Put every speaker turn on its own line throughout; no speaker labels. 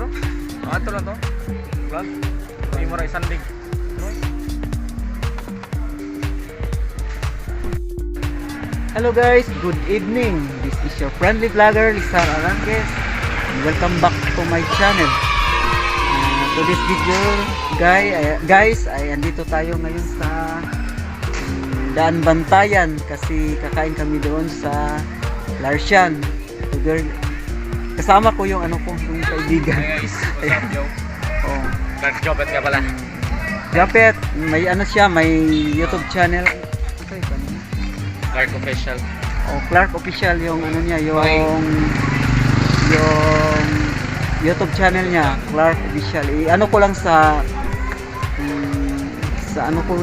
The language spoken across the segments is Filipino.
siguro. Ah, ito lang to. Vlog. Hindi mo isang link.
Hello guys, good evening. This is your friendly vlogger, Lizar Arangues. Welcome back to my channel. Uh, to this video, guy, ay- guys, ay andito tayo ngayon sa um, Daan Bantayan kasi kakain kami doon sa Larsian. Kasama ko yung ano ko, kaibigan.
Hey guys, what's up, Joe?
Oh.
Clark Jobet nga pala.
Japet, may ano siya, may YouTube channel. Okay, kanina.
Clark Official.
Oh, Clark official yung ano niya, yung
Okay.
yung YouTube channel niya, Clark official. I ano ko lang sa mm, sa ano ko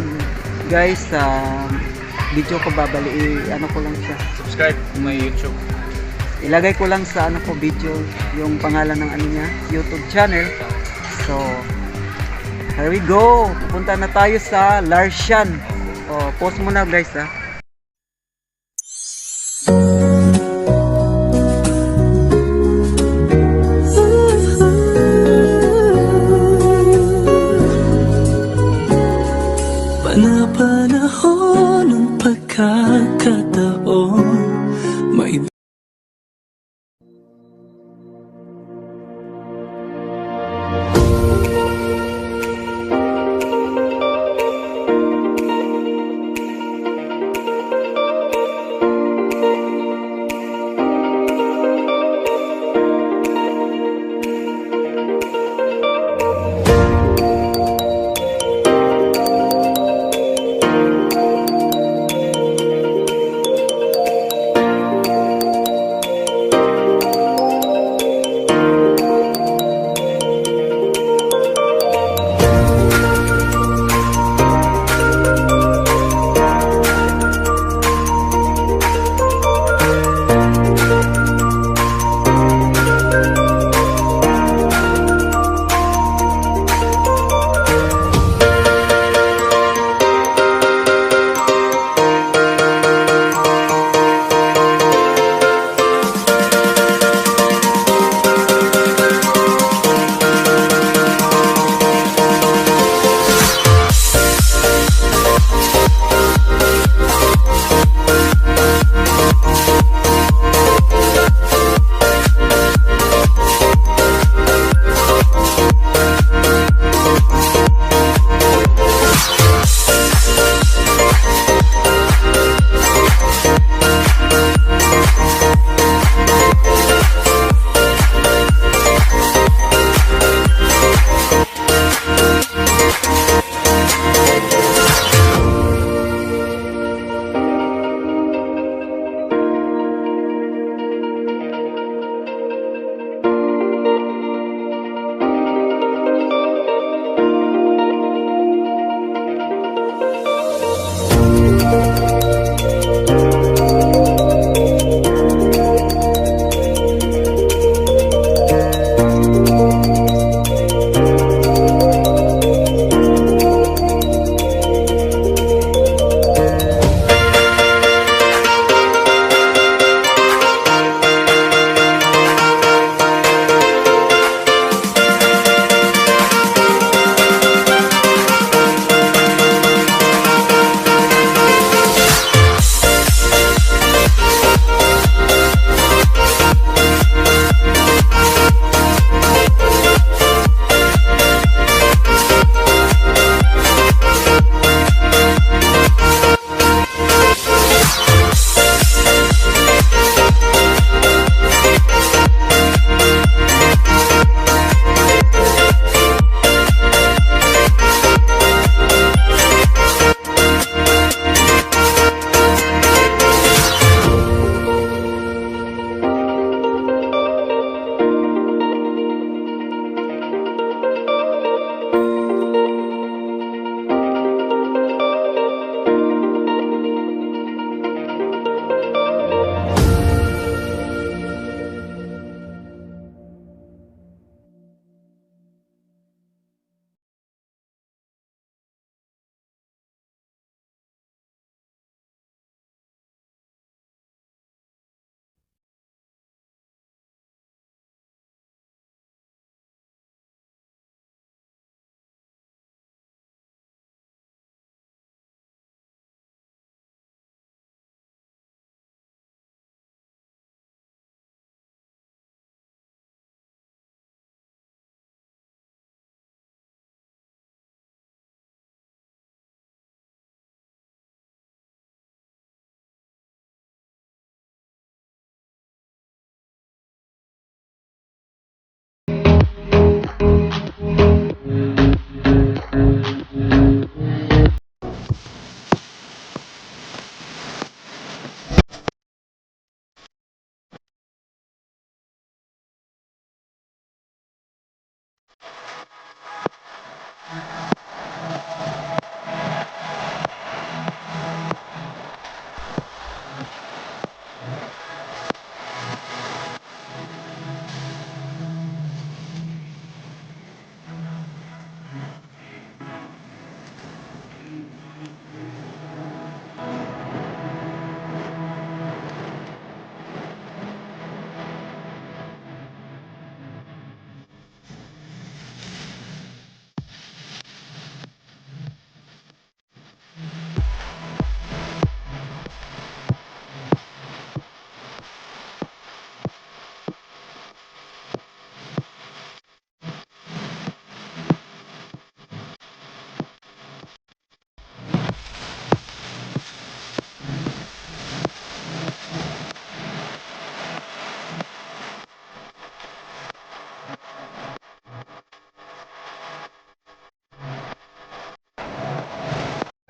guys sa video ko babali i ano ko lang siya.
Subscribe to my YouTube.
Ilagay ko lang sa ano ko video yung pangalan ng ano niya, YouTube channel. So here we go. Pupunta na tayo sa Larsian. Oh, post mo na guys ha.
Panapanahon ng pagkakataon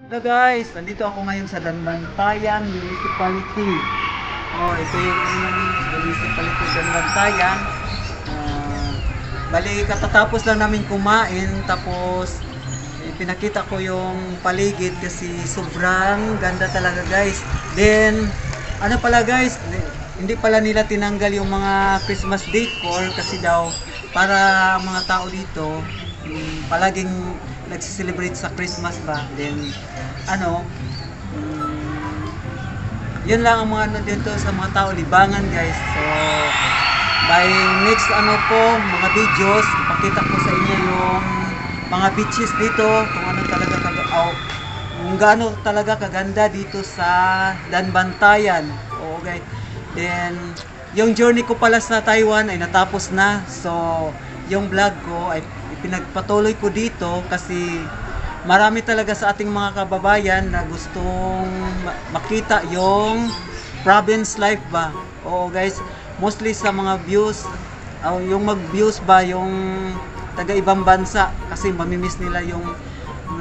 Hello guys, nandito ako ngayon sa Danbantayan Municipality. Oh, ito yung Municipality Danbantayan. Ah, bali, katatapos lang namin kumain, tapos eh, pinakita ko yung paligid kasi sobrang ganda talaga guys. Then, ano pala guys, hindi pala nila tinanggal yung mga Christmas decor kasi daw para mga tao dito mm, palaging nagsiselebrate sa Christmas ba? Then ano mm, yun lang ang mga ano dito sa mga tao libangan guys. So by next ano po mga videos ipakita ko sa inyo yung mga beaches dito. Kung ano talaga kag oh, kung gaano talaga kaganda dito sa Danbantayan. Oo guys. Then yung journey ko pala sa Taiwan ay natapos na. So yung vlog ko ay pinagpatuloy ko dito kasi marami talaga sa ating mga kababayan na gustong ma- makita yung province life ba. Oo guys, mostly sa mga views, oh, yung mag-views ba yung taga ibang bansa kasi mamimiss nila yung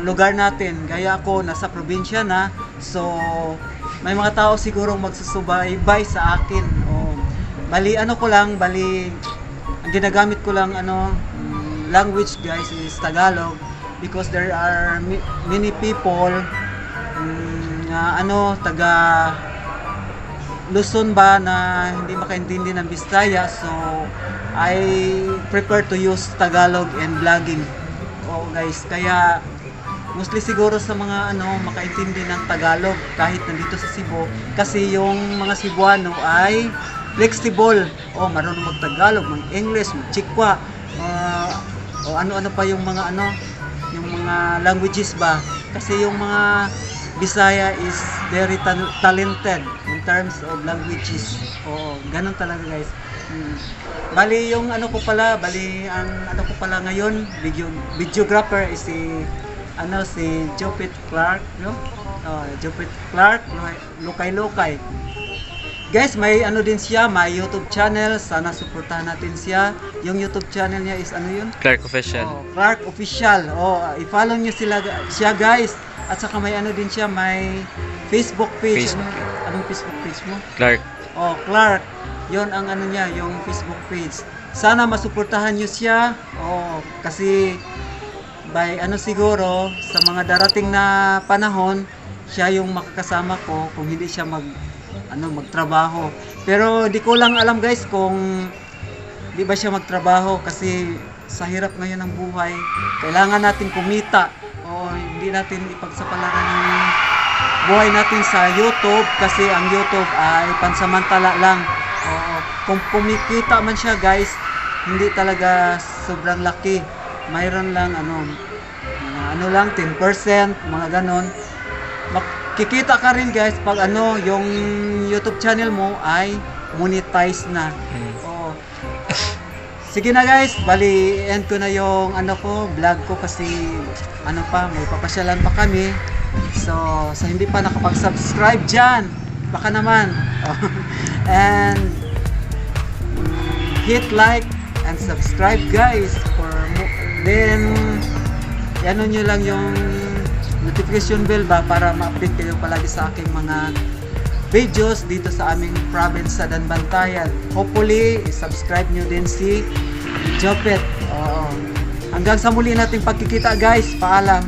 lugar natin. Gaya ako, nasa probinsya na, so may mga tao siguro magsusubaybay sa akin. Oh, bali ano ko lang, bali ang ginagamit ko lang ano language guys is Tagalog because there are many people mm, na ano taga Luzon ba na hindi makaintindi ng Bisaya. So I prefer to use Tagalog and vlogging. Oh guys kaya mostly siguro sa mga ano makaintindi ng Tagalog kahit nandito sa Cebu kasi yung mga Cebuano ay flexible. Oh marunong mag-Tagalog mag-English mag-Chikwa uh, o ano-ano pa yung mga ano yung mga languages ba kasi yung mga Bisaya is very ta- talented in terms of languages oo ganun talaga guys Hmm. Bali yung ano ko pala, bali ang ano ko pala ngayon, video videographer is si ano si Jopit Clark, no? Oh, Jopit Clark, Lukay Lukay. Guys, may ano din siya, may YouTube channel. Sana suportahan natin siya. Yung YouTube channel niya is ano yun?
Clark Official.
Oh, Clark Official. Oh, i-follow niyo sila siya guys. At saka may ano din siya, may Facebook page.
Facebook.
Ano, anong Facebook page mo?
Clark.
Oh, Clark. Yon ang ano niya, yung Facebook page. Sana masuportahan niyo siya. Oh, kasi by ano siguro sa mga darating na panahon, siya yung makakasama ko kung hindi siya mag ano magtrabaho. Pero di ko lang alam guys kung di ba siya magtrabaho kasi sa hirap ngayon ng buhay, kailangan natin kumita. O hindi natin ipagsapalaran yung buhay natin sa YouTube kasi ang YouTube ay pansamantala lang. Oo. Kung kumikita man siya guys, hindi talaga sobrang laki. Mayroon lang ano, mga ano lang 10%, mga ganon. Makikita ka rin guys pag ano, yung YouTube channel mo ay monetize na.
Hmm.
Oo. Sige na guys, bali end ko na yung ano ko, vlog ko kasi ano pa, may papasyalan pa kami. So, sa hindi pa nakapag-subscribe dyan, baka naman. and hit like and subscribe guys for then ano nyo lang yung notification bell ba para ma-update kayo palagi sa aking mga videos dito sa aming province sa Danbantayan. Hopefully, subscribe nyo din si Jopet. Oo. Hanggang sa muli nating pagkikita guys. Paalam.